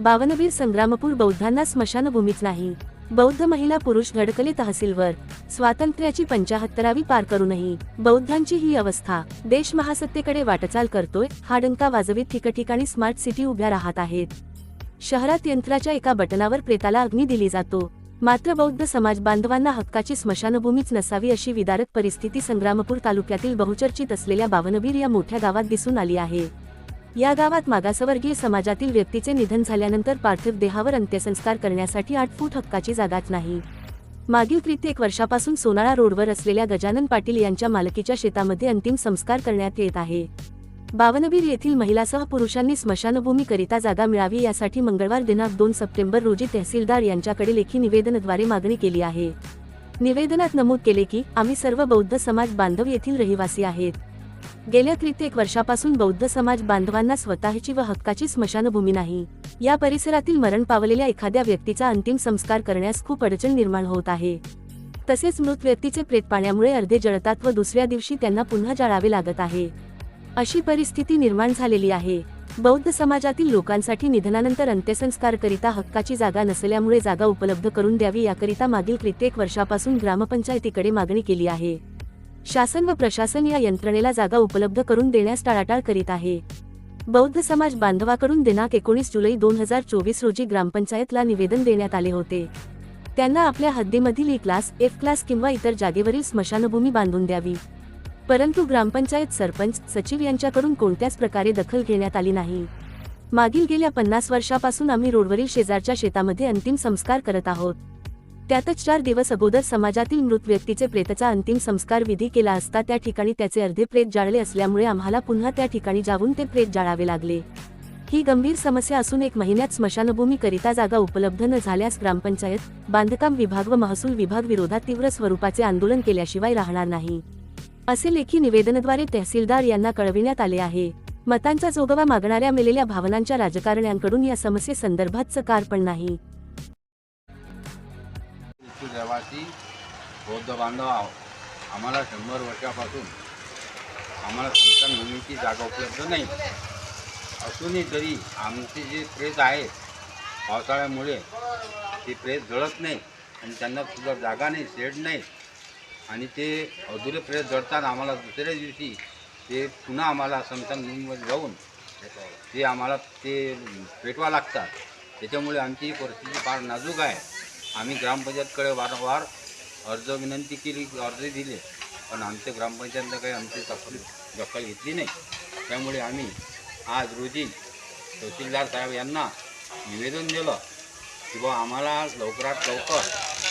बावनवीर संग्रामपूर बौद्धांना स्मशानभूमीच नाही. बौद्ध महिला पुरुष धडकले तहसीलवर स्वातंत्र्याची पंचाहत्तरावी पार करूनही बौद्धांची ही अवस्था देश महासत्तेकडे वाटचाल करतोय हा डंका वाजवीत ठिकठिकाणी स्मार्ट सिटी उभ्या राहत आहेत. शहरात यंत्राच्या एका बटनावर प्रेताला अग्नी दिली जातो. मात्र बौद्ध समाज बांधवांना हक्काची स्मशानभूमीच नसावी अशी विदारक परिस्थिती संग्रामपूर तालुक्यातील बहुचर्चित असलेल्या बावनबीर या मोठ्या गावात दिसून आली आहे. या गावात मागासवर्गीय समाजातील व्यक्तीचे निधन झाल्यानंतर पार्थिव देहावर अंत्यसंस्कार करण्यासाठी आठ फूट हक्काची जागाच नाही. मागील कित्येक वर्षापासून सोनाळा रोडवर असलेल्या गजानन पाटील यांच्या मालकीच्या शेतामध्ये अंतिम संस्कार करण्यात येत आहे. बावनवीर येथील महिलासह पुरुषांनी स्मशानभूमीकरिता जागा मिळावी यासाठी मंगळवार दिनांक दोन सप्टेंबर रोजी तहसीलदार यांच्याकडे लेखी निवेदनाद्वारे मागणी केली आहे. निवेदनात नमूद केले की आम्ही सर्व बौद्ध समाज बांधव येथील रहिवासी आहेत. गेल्या कित्येक वर्षापासून बौद्ध समाज बांधवांना स्वतःची व हक्काची स्मशानभूमी नाही. या परिसरातील मरण पावलेल्या एखाद्या व्यक्तीचा अंतिम संस्कार करण्यास खूप अडचण निर्माण होत आहे. तसेच मृत व्यक्तीचे प्रेत पाण्यामुळे अर्धे जळतात व दुसऱ्या दिवशी त्यांना पुन्हा जाळावे लागत आहे. अशी परिस्थिती निर्माण झालेली आहे. बौद्ध समाजातील लोकांसाठी निधनानंतर अंत्यसंस्कार करिता हक्काची जागा नसल्यामुळे जागा उपलब्ध करून द्यावी याकरिता मागील कित्येक वर्षापासून ग्रामपंचायतीकडे मागणी केली आहे. शासन व प्रशासन या यंत्रणेला जागा उपलब्ध करून देण्यास टाळाटाळ करीत आहे. बौद्ध समाज बांधवाकडून दिनांक एकोणीस जुलै दोन हजार चोवीस रोजी ग्रामपंचायतला निवेदन देण्यात आले होते. त्यांना आपल्या हद्दीमधील ई क्लास एफ क्लास किंवा इतर जागेवरील स्मशानभूमी बांधून द्यावी. परंतु ग्रामपंचायत सरपंच सचिव यांच्याकडून कोणत्याच प्रकारे दखल घेण्यात आली नाही. मागील गेल्या पन्नास वर्षापासून आम्ही रोडवरील शेजारच्या शेतामध्ये अंतिम संस्कार करत आहोत. त्यातच चार दिवस अगोदर समाजातील मृत व्यक्तीचे प्रेताचा अंतिम संस्कार विधी केला असता त्या ठिकाणी त्याचे अर्धे प्रेत जाळले असल्यामुळे आम्हाला पुन्हा त्या ठिकाणी जाऊन ते प्रेत जाळावे लागले. ही गंभीर समस्या असून एक महिन्यात स्मशानभूमीकरिता जागा उपलब्ध न झाल्यास ग्रामपंचायत बांधकाम विभाग व महसूल विभाग विरोधात तीव्र स्वरूपाचे आंदोलन केल्याशिवाय राहणार नाही. असे लेखी निवेदनाद्वारे तहसीलदार यांना कळविण्यात आले आहे. मतांचा जोगवा मागणाऱ्या मेलेल्या भावनांच्या राजकारण्यांकडून या समस्येसंदर्भात चकार पण नाही. इच्छुक रहिवासी बौद्ध बांधव आहो. आम्हाला शंभर वर्षापासून आम्हाला स्मशानभूमीची जागा उपलब्ध नाही. असूनही तरी आमचे जे प्रेत आहे पावसाळ्यामुळे ते प्रेत जळत नाही आणि त्यांना सुद्धा जागा नाही शेड नाही. आणि ते अधुरे प्रेत जळतात आम्हाला दुसऱ्या दिवशी ते पुन्हा आम्हाला स्मशानभूमीमध्ये जाऊन ते आम्हाला ते पेटवा लागतात. त्याच्यामुळे आमची परिस्थिती फार नाजूक आहे. आम्ही ग्रामपंचायतकडे वारंवार अर्ज विनंती केली अर्ज दिले. पण आमच्या ग्रामपंचायतनं काही आमची दखल दखल घेतली नाही. त्यामुळे आम्ही आज रोजी तहसीलदार साहेब यांना निवेदन दिलं की बा आम्हाला लवकरात लवकर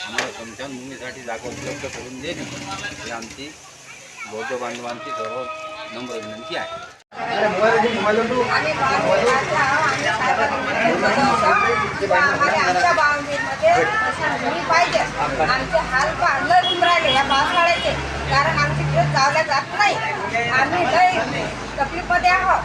आम्हाला स्मशानभूमीसाठी जागा उपलब्ध करून देणे ही आमची बौद्ध बांधवांची सर्व नम्र विनंती आहे. आमच्या पाहिजे. आमचे हाल पाहलं होऊन राहिले या पावसाळ्याचे. कारण आमची इकडे जावल्या जात नाही. आम्ही लय तकलीफमध्ये आहोत.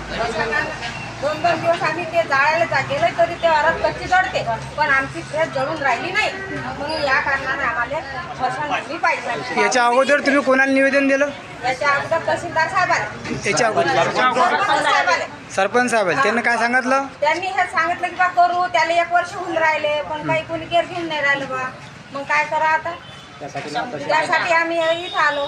दोन दोन दिवस आम्ही ते जाळायला जा गेलो तरी ते अरब कच्ची जळते पण आमची प्रेस जळून राहिली नाही. म्हणून या कारणाने आम्हाला स्मशानभूमी पाहिजे. याच्या अगोदर तुम्ही कोणाला निवेदन दिलं? याच्या अगोदर तहसीलदार साहेबांनी याच्या अगोदर. सरपंच साहेब आहेत. त्यांना काय सांगितलं? त्यांनी हे सांगितलं की बा करू. त्याला एक वर्ष होऊन राहिले. पण काही कोणी केअर घेऊन नाही राहिलं बा. मग काय करा आता? त्यासाठी आम्ही इथं आलो.